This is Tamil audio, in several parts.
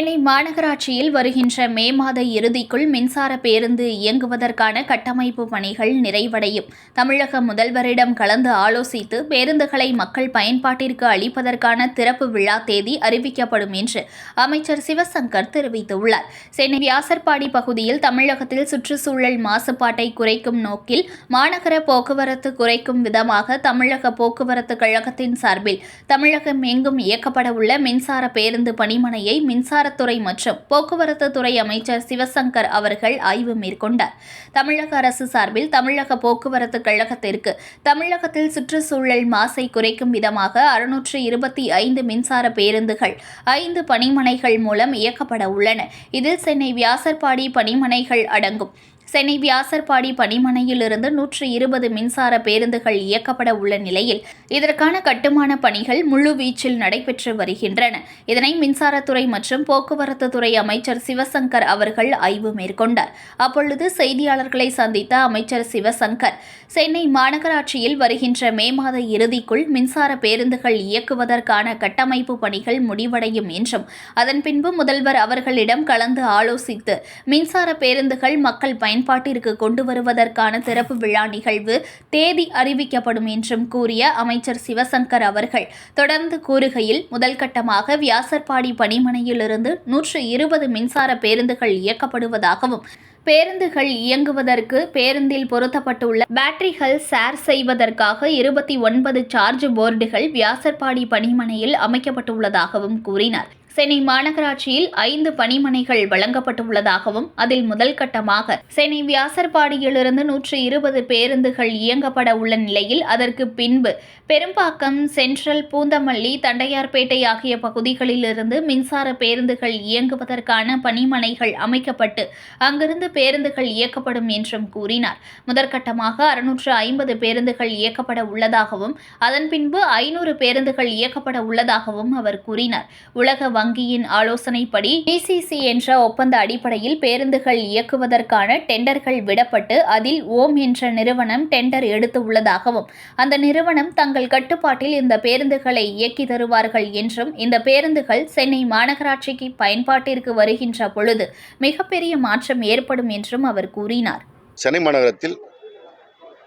சென்னை மாநகராட்சியில் வருகின்ற மே மாத இறுதிக்குள் மின்சார பேருந்து இயங்குவதற்கான கட்டமைப்பு பணிகள் நிறைவடையும். தமிழக முதல்வரிடம் கலந்து ஆலோசித்து பேருந்துகளை மக்கள் பயன்பாட்டிற்கு அளிப்பதற்கான திறப்பு விழா தேதி அறிவிக்கப்படும் என்று அமைச்சர் சிவசங்கர் தெரிவித்துள்ளார். சென்னை வியாசர்பாடி பகுதியில் தமிழகத்தில் சுற்றுச்சூழல் மாசுபாட்டை குறைக்கும் நோக்கில் மாநகர போக்குவரத்து குறைக்கும் விதமாக தமிழக போக்குவரத்து கழகத்தின் சார்பில் தமிழகம் எங்கும் இயக்கப்பட உள்ள மின்சார பேருந்து பணிமனையை மின்சார மின்சாரத்துறை மற்றும் போக்குவரத்து துறை அமைச்சர் சிவசங்கர் அவர்கள் ஆய்வு மேற்கொண்டார். தமிழக அரசு சார்பில் தமிழக போக்குவரத்து கழகத்திற்கு தமிழகத்தில் சுற்றுச்சூழல் மாசை குறைக்கும் விதமாக அறுநூற்று இருபத்தி ஐந்து மின்சார பேருந்துகள் ஐந்து பணிமனைகள் மூலம் இயக்கப்பட உள்ளன. இதில் சென்னை வியாசர்பாடி பணிமனைகள் அடங்கும். சென்னை வியாசர்பாடி பணிமனையிலிருந்து நூற்றி இருபது மின்சார பேருந்துகள் இயக்கப்பட உள்ள நிலையில் இதற்கான கட்டுமான பணிகள் முழுவீச்சில் நடைபெற்று வருகின்றன. இதனை மின்சாரத்துறை மற்றும் போக்குவரத்து துறை அமைச்சர் சிவசங்கர் அவர்கள் ஆய்வு மேற்கொண்டார். அப்பொழுது செய்தியாளர்களை சந்தித்த அமைச்சர் சிவசங்கர் சென்னை மாநகராட்சியில் வருகின்ற மே மாத இறுதிக்குள் மின்சார பேருந்துகள் இயக்குவதற்கான கட்டமைப்பு பணிகள் முடிவடையும் என்றும் அதன் பின்பு முதல்வர் அவர்களிடம் கலந்து ஆலோசித்து மின்சார பேருந்துகள் மக்கள் பயன் பயன்பாட்டிற்கு கொண்டு வருவதற்கான திறப்பு விழா நிகழ்வு தேதி அறிவிக்கப்படும் என்றும் கூறிய அமைச்சர் சிவசங்கர் அவர்கள். தொடர்ந்து கூறுகையில் முதல் கட்டமாக வியாசர்பாடி பணிமனையிலிருந்து நூற்று இருபது மின்சார பேருந்துகள் இயக்கப்படுவதாகவும் பேருந்துகள் இயங்குவதற்கு பேருந்தில் பொருத்தப்பட்டுள்ள பேட்டரிகள் ஷேர் செய்வதற்காக இருபத்தி ஒன்பது சார்ஜ் போர்டுகள் வியாசர்பாடி பணிமனையில் அமைக்கப்பட்டுள்ளதாகவும் கூறினார். சென்னை மாநகராட்சியில் ஐந்து பணிமனைகள் வழங்கப்பட்டுள்ளதாகவும் அதில் முதல் கட்டமாக சென்னை வியாசர்பாடியிலிருந்து நூற்று இருபது பேருந்துகள் இயங்கப்பட உள்ள நிலையில் அதற்கு பின்பு பெரும்பாக்கம் சென்ட்ரல் பூந்தமல்லி தண்டையார்பேட்டை ஆகிய பகுதிகளிலிருந்து மின்சார பேருந்துகள் இயங்குவதற்கான பணிமனைகள் அமைக்கப்பட்டு அங்கிருந்து பேருந்துகள் இயக்கப்படும் என்றும் கூறினார். முதற்கட்டமாக அறுநூற்று ஐம்பது பேருந்துகள் இயக்கப்பட உள்ளதாகவும் அதன் பின்பு ஐநூறு பேருந்துகள் இயக்கப்பட உள்ளதாகவும் அவர் கூறினார். உலக வங்கியின் ஆலோசனைப்படி டிசிசி என்ற ஒப்பந்த அடிப்படையில் பேருந்துகள் இயக்குவதற்கான டெண்டர்கள் விடப்பட்டு அதில் ஓம் என்ற நிறுவனம் டெண்டர் எடுத்து உள்ளதாகவும் அந்த நிறுவனம் தங்கள் கட்டுப்பாட்டில் இந்த பேருந்துகளை இயக்கி தருவார்கள் என்றும் இந்த பேருந்துகள் சென்னை மாநகராட்சிக்கு பயன்பாட்டிற்கு வருகின்ற பொழுது மிகப்பெரிய மாற்றம் ஏற்படும் என்றும் அவர் கூறினார். சென்னை மாநகரத்தில்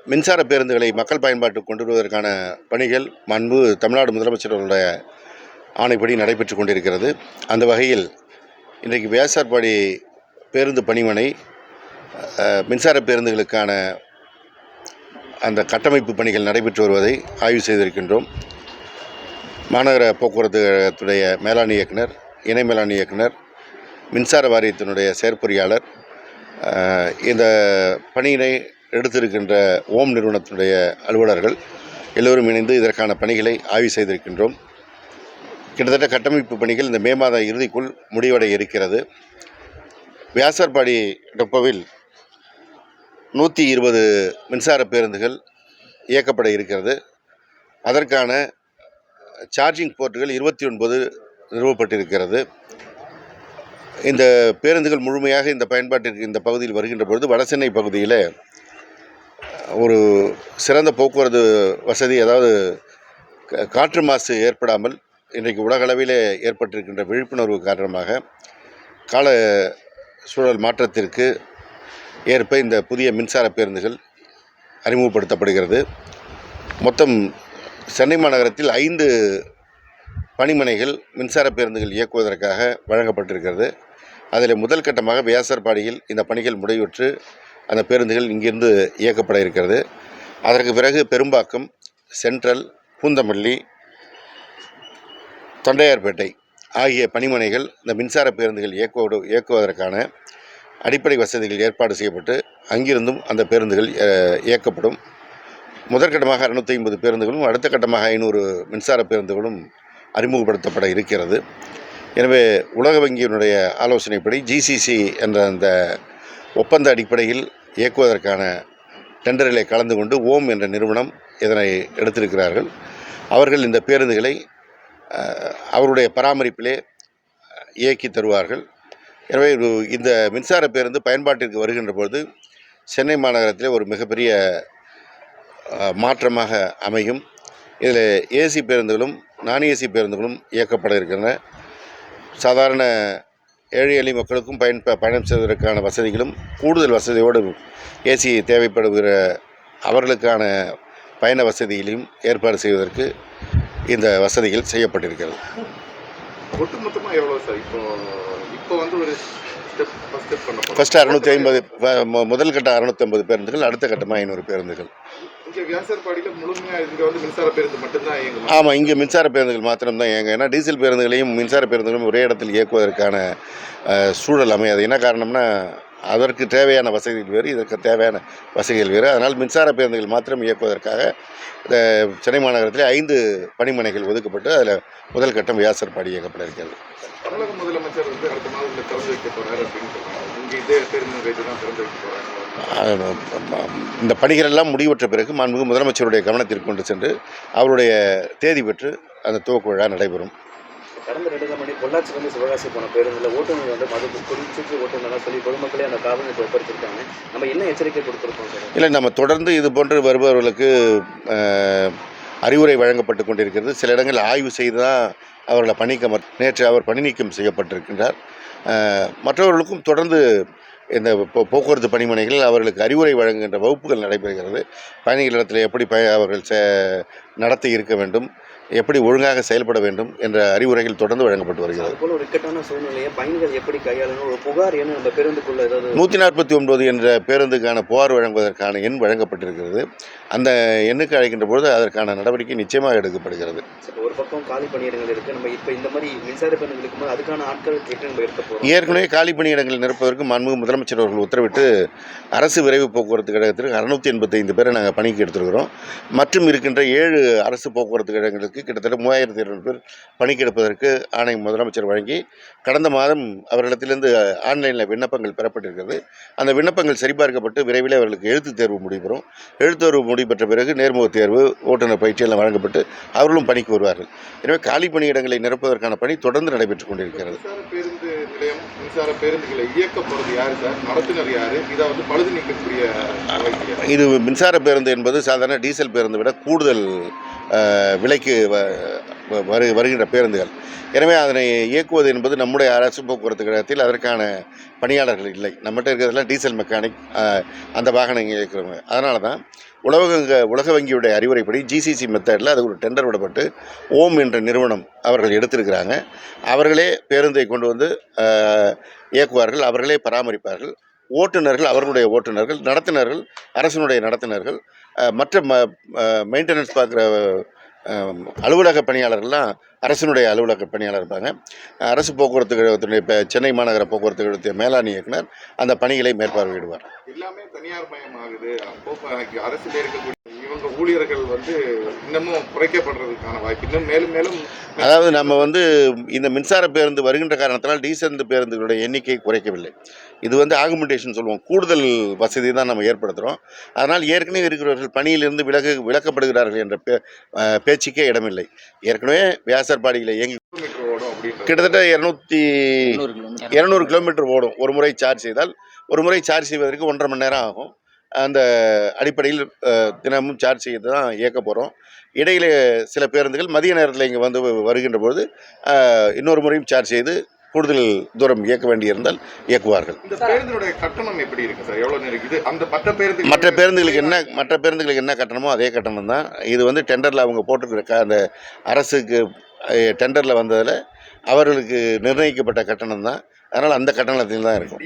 மின்சார பேருந்துகளை மக்கள் பயன்பாட்டுக்கு கொண்டு வருவதற்கான பணிகள் மண்பு தமிழ்நாடு முதலமைச்சர் ஆணைப்படி நடைபெற்று கொண்டிருக்கிறது. அந்த வகையில் இன்றைக்கு வியாசார்பாடி பேருந்து பணிமனை மின்சார பேருந்துகளுக்கான அந்த கட்டமைப்பு பணிகள் நடைபெற்று வருவதை ஆய்வு செய்திருக்கின்றோம். மாநகர போக்குவரத்துடைய மேலாண் இயக்குனர் இணை மேலாண் இயக்குனர் மின்சார வாரியத்தினுடைய செயற்பொறியாளர் இந்த பணியினை எடுத்திருக்கின்ற ஓம் நிறுவனத்தினுடைய அலுவலர்கள் எல்லோரும் இணைந்து இதற்கான பணிகளை ஆய்வு செய்திருக்கின்றோம். கிட்டத்தட்ட கட்டமைப்பு பணிகள் இந்த மே மாத இறுதிக்குள் முடிவடைய இருக்கிறது. வியாசர்பாடி டொப்பவில் நூற்றி இருபது மின்சார பேருந்துகள் இயக்கப்பட இருக்கிறது. அதற்கான சார்ஜிங் போர்ட்டுகள் இருபத்தி ஒன்பது நிறுவப்பட்டிருக்கிறது. இந்த பேருந்துகள் முழுமையாக இந்த பயன்பாட்டிற்கு இந்த பகுதியில் வருகின்ற பொழுது வடசென்னை பகுதியில் ஒரு சிறந்த போக்குவரத்து வசதி அதாவது காற்று மாசு ஏற்படாமல் இன்றைக்கு உலகளவிலே ஏற்பட்டிருக்கின்ற விழிப்புணர்வு காரணமாக கால சூழல் மாற்றத்திற்கு ஏற்ப இந்த புதிய மின்சார பேருந்துகள் அறிமுகப்படுத்தப்படுகிறது. மொத்தம் சென்னை மாநகரத்தில் ஐந்து பணிமனைகள் மின்சார பேருந்துகள் இயக்குவதற்காக வழங்கப்பட்டிருக்கிறது. அதில் முதல் கட்டமாக வியாசர்பாடியில் இந்த பணிகள் முடிவுற்று அந்த பேருந்துகள் இங்கிருந்து இயக்கப்பட இருக்கிறது. அதற்கு பிறகு பெரும்பாக்கம் சென்ட்ரல் பூந்தமல்லி தொண்டையார்பேட்டை ஆகிய பணிமனைகள் இந்த மின்சார பேருந்துகள் இயக்குவோடு இயக்குவதற்கான அடிப்படை வசதிகள் ஏற்பாடு செய்யப்பட்டு அங்கிருந்தும் அந்த பேருந்துகள் இயக்கப்படும். முதற்கட்டமாக இரநூத்தி ஐம்பது பேருந்துகளும் அடுத்த கட்டமாக ஐநூறு மின்சார பேருந்துகளும் அறிமுகப்படுத்தப்பட இருக்கிறது. எனவே உலக வங்கியினுடைய ஆலோசனைப்படி ஜிசிசி என்ற அந்த ஒப்பந்த அடிப்படையில் இயக்குவதற்கான டெண்டரிலே கலந்து கொண்டு ஓம் என்ற நிறுவனம் இதனை எடுத்திருக்கிறார்கள். அவர்கள் இந்த பேருந்துகளை அவருடைய பராமரிப்பிலே இயக்கி தருவார்கள். எனவே இந்த மின்சார பேருந்து பயன்பாட்டிற்கு வருகின்ற பொழுது சென்னை மாநகரத்திலே ஒரு மிகப்பெரிய மாற்றமாக அமையும். இதில் ஏசி பேருந்துகளும் நான் ஏசி பேருந்துகளும் இயக்கப்பட இருக்கின்றன. சாதாரண ஏழை எளிய மக்களுக்கும் பயன் பயணம் செய்வதற்கான வசதிகளும் கூடுதல் வசதியோடு ஏசி தேவைப்படுகிற அவர்களுக்கான பயண வசதியிலையும் ஏற்பாடு செய்வதற்கு இந்த வசதிகள் செய்யப்பட்டிருக்கிறது. ஒட்டுமொத்தமாக எவ்வளோ சார்? இப்போ இப்போ வந்து ஒரு ஃபஸ்ட்டு அறுநூற்றி ஐம்பது முதல் கட்ட அறுநூற்றி ஐம்பது பேருந்துகள் அடுத்த கட்டமாக ஐநூறு பேருந்துகள். ஆமாம் இங்கே மின்சார பேருந்துகள் மாத்திரம்தான் இயங்க ஏன்னா டீசல் பேருந்துகளையும் மின்சார பேருந்துகளையும் ஒரே இடத்தில் இயக்குவதற்கான சூழல் அமையாது. என்ன காரணம்னா அதற்கு தேவையான வசதிகள் வேறு இதற்கு தேவையான வசதிகள் வேறு. அதனால் மின்சார பேருந்துகள் மாத்திரம் இயக்குவதற்காக சென்னை மாநகரத்தில் ஐந்து பணிமனைகள் ஒதுக்கப்பட்டு அதில் முதல் கட்டம் வியாசர்பாடி இயக்கப்பட இருக்கிறது. தமிழக முதலமைச்சர் வந்து அடுத்த மாதத்தில் திறந்து வைக்க போகிறாரு அப்படின்னு சொல்றாங்க. இங்கே இதே பேருந்து நிலையத்தை தான் திறந்து வைக்க போகிறாங்க அஹ், இந்த பணிகள் எல்லாம் முடிவுற்ற பிறகு மாண்புமிகு முதலமைச்சருடைய கவனத்திற்கு கொண்டு சென்று அவருடைய தேதி பெற்று அந்த துவக்க விழா நடைபெறும். கடந்த ரெண்டு மணி பொள்ளாச்சிலேருந்து சிவகாசி போன பேருந்தில் ஓட்டுநர் வந்து மது குடிச்சிட்டு ஓட்டுநராக சொல்லி பொதுமக்களே அந்த காவல் நிலையத்தை ஒப்படைச்சிருக்காங்க. நம்ம என்ன எச்சரிக்கை கொடுத்துருக்கோம் சார்? இல்லை நம்ம தொடர்ந்து இது போன்று வருபவர்களுக்கு அறிவுரை வழங்கப்பட்டு கொண்டிருக்கிறது. சில இடங்களில் ஆய்வு செய்து தான் அவர்களை பணிக்க நேற்று அவர் பணி நீக்கம் செய்யப்பட்டிருக்கின்றார். மற்றவர்களுக்கும் தொடர்ந்து இந்த போக்குவரத்து பணிமனைகளில் அவர்களுக்கு அறிவுரை வழங்குகின்ற வகுப்புகள் நடைபெறுகிறது. பயணிகளிடத்தில் எப்படி பய அவர்கள் நடத்தி இருக்க வேண்டும். எப்படி ஒழுங்காக செயல்பட வேண்டும் என்ற அறிவுரைகள் தொடர்ந்து வழங்கப்பட்டு வருகிறது. அது போல ஒரு இக்கட்டான சூழ்நிலையை பயணிகள் எப்படி கையாளணும்? ஒரு புகார் என்ன? நம்ம பேருந்துக்குள்ள ஏதாவது நூற்றி நாற்பத்தி ஒன்பது என்ற பேருந்துக்கான புகார் வழங்குவதற்கான எண் வழங்கப்பட்டிருக்கிறது. அந்த எண்ணுக்கு அழைக்கின்ற பொழுது அதற்கான நடவடிக்கை நிச்சயமாக எடுக்கப்படுகிறது. ஒரு பக்கம் காலி பணியிடங்கள் இருக்கு. நம்ம இப்போ இந்த மாதிரி மின்சார பேருந்து இருக்கும்போது அதுக்கான ஆட்கள் நம்ம எடுக்க ஏற்கனவே காலி பணியிடங்களை நிரப்புவதற்கு மாண்புமிகு முதலமைச்சர் அவர்கள் உத்தரவிட்டு அரசு விரைவு போக்குவரத்து கழகத்திற்கு அறுநூத்தி எண்பத்தைந்து பேரை நாங்கள் பணிக்கு எடுத்திருக்கிறோம். மற்றும் இருக்கின்ற ஏழு அரசு போக்குவரத்து கழகங்களுக்கு கிட்டத்தட்ட மூவாயிரத்தி இருநூறு பேர் பணிக்கு எடுப்பதற்கு ஆணை முதலமைச்சர் வழங்கி கடந்த மாதம் அவர்களிடத்திலிருந்து ஆன்லைனில் விண்ணப்பங்கள் பெறப்பட்டிருக்கிறது. அந்த விண்ணப்பங்கள் சரிபார்க்கப்பட்டு விரைவில் அவர்களுக்கு எழுத்துத் தேர்வு முடிபெறும். எழுத்துத் தேர்வு முடிபெற்ற பிறகு நேர்முகத் தேர்வு ஓட்டுநர் பயிற்சியெல்லாம் வழங்கப்பட்டு அவர்களும் பணிக்கு வருவார்கள். எனவே காலி பணியிடங்களை நிரப்புவதற்கான பணி தொடர்ந்து நடைபெற்றுக் கொண்டிருக்கிறது. மின்சார பேருந்து நிலையம் மின்சார பேருந்துகளை இயக்க போகிறது யார் சார்? நடத்துனர் யார்? இதை வந்து பழுது நீக்கக்கூடிய? இது மின்சார பேருந்து என்பது சாதாரண டீசல் பேருந்தை விட கூடுதல் விலைக்கு வ- வரு வருகின்ற பேருந்துகள். எனவே அதனை இயக்குவது என்பது நம்முடைய அரசு போக்குவரத்து கழகத்தில் அதற்கான பணியாளர்கள் இல்லை. நம்மகிட்ட இருக்கிறதெல்லாம் டீசல் மெக்கானிக் அந்த வாகனங்கள் இயக்குறவங்க அதனால தான் உலக உலக வங்கியுடைய அறிவுரைப்படி ஜிசிசி மெத்தடில் அது ஒரு டெண்டர் விடப்பட்டு ஓம் என்ற நிறுவனம் அவர்கள் எடுத்திருக்கிறாங்க. அவர்களே பேருந்தை கொண்டு வந்து இயக்குவார்கள். அவர்களே பராமரிப்பார்கள். ஓட்டுநர்கள் அவர்களுடைய ஓட்டுநர்கள் நடத்துனர்கள் அரசினுடைய நடத்துனர்கள் மற்ற ம மெயின்டெனன்ஸ் பார்க்குற அலுவலக பணியாளர்கள்லாம் அரசினுடைய அலுவலக பணியாளர் இருப்பாங்க. அரசு போக்குவரத்து கழகத்தினுடைய இப்போ சென்னை மாநகர போக்குவரத்து கழகத்தின் மேலாண் இயக்குனர் அந்த பணிகளை மேற்பார்வையிடுவார். எல்லாமே தனியார் மயமாகுது. அரசில் இருக்கக்கூடிய இவங்க ஊழியர்கள் வந்து இன்னமும் குறைக்கப்படுறதுக்கான வாய்ப்பு இன்னும் மேலும் மேலும் அதாவது நம்ம வந்து இந்த மின்சார பேருந்து வருகின்ற காரணத்தினால் டீசல் பேருந்துகளுடைய எண்ணிக்கை குறைக்கவில்லை. இது வந்து ஆகுமெண்டேஷன் சொல்லுவோம். கூடுதல் வசதி தான் நம்ம ஏற்படுத்துகிறோம் அதனால் ஏற்கனவே இருக்கிறவர்கள் பணியிலிருந்து விலகு விலக்கப்படுகிறார்கள் என்ற பே பேச்சுக்கே இடமில்லை. ஏற்கனவே வியாசர்பாடியில் இயங்கி கிட்டத்தட்ட இரநூத்தி இரநூறு கிலோமீட்டர். ஓடும். ஒரு முறை சார்ஜ் செய்தால் ஒரு முறை சார்ஜ் செய்வதற்கு ஒன்றரை மணி நேரம் ஆகும். அந்த அடிப்படையில் தினமும் சார்ஜ் செய்து தான் இயக்க போகிறோம் இடையில சில பேருந்துகள் மதிய நேரத்தில் இங்கே வந்து வருகின்ற பொழுது இன்னொரு முறையும் சார்ஜ் செய்து கூடுதல் தூரம் இயக்க வேண்டியிருந்தால் இயக்குவார்கள். இந்த பேருந்தினுடைய கட்டணம் எப்படி இருக்கு சார் எவ்வளவு நேரம் இது அந்த மற்ற பேருந்து மற்ற பேருந்துகளுக்கு என்ன மற்ற பேருந்துகளுக்கு என்ன கட்டணமோ அதே கட்டணம் தான். இது வந்து டெண்டரில் அவங்க போட்டிருக்கிற அந்த அரசுக்கு டெண்டரில் வந்ததில் அவர்களுக்கு நிர்ணயிக்கப்பட்ட கட்டணம் தான். அதனால் அந்த கட்டணத்தில் தான் இருக்கும்.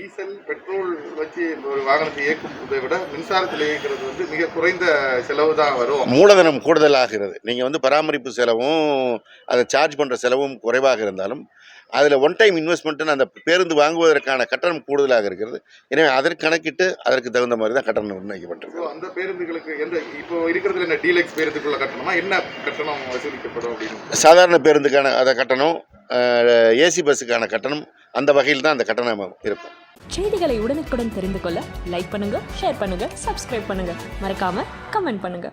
ஒரு வாகனத்தை இயக்குவதை விட மின்சாரத்தில் இயக்கிறது வந்து மிக குறைந்த செலவு தான் வரும். மூலதனம் கூடுதலாகிறது. நீங்கள் வந்து பராமரிப்பு செலவும் அதை சார்ஜ் பண்ணுற செலவும் குறைவாக இருந்தாலும் அதில் ஒன் டைம் இன்வெஸ்ட்மெண்ட்டுன்னு அந்த பேருந்து வாங்குவதற்கான கட்டணம் கூடுதலாக இருக்கிறது. எனவே அதற்கு கணக்கிட்டு அதற்கு தகுந்த மாதிரி தான் கட்டணம் நிர்ணயிக்கப்பட்டிருக்கு. அந்த பேருந்துகளுக்கு எந்த இப்போ இருக்கிறதுல என்ன டீலக்ஸ் பேருந்துக்குள்ள கட்டணமா? என்ன கட்டணம் வசூலிக்கப்படும் அப்படின்னு? சாதாரண பேருந்துக்கான அந்த கட்டணம் ஏசி பஸ்ஸுக்கான கட்டணம் அந்த வகையில் தான் அந்த கட்டணம் இருக்கும். செய்திகளை உடனுக்குடன் தெரிந்து கொள்ள லைக் பண்ணுங்க ஷேர் பண்ணுங்க சப்ஸ்கிரைப் பண்ணுங்க. மறக்காம கமெண்ட் பண்ணுங்க.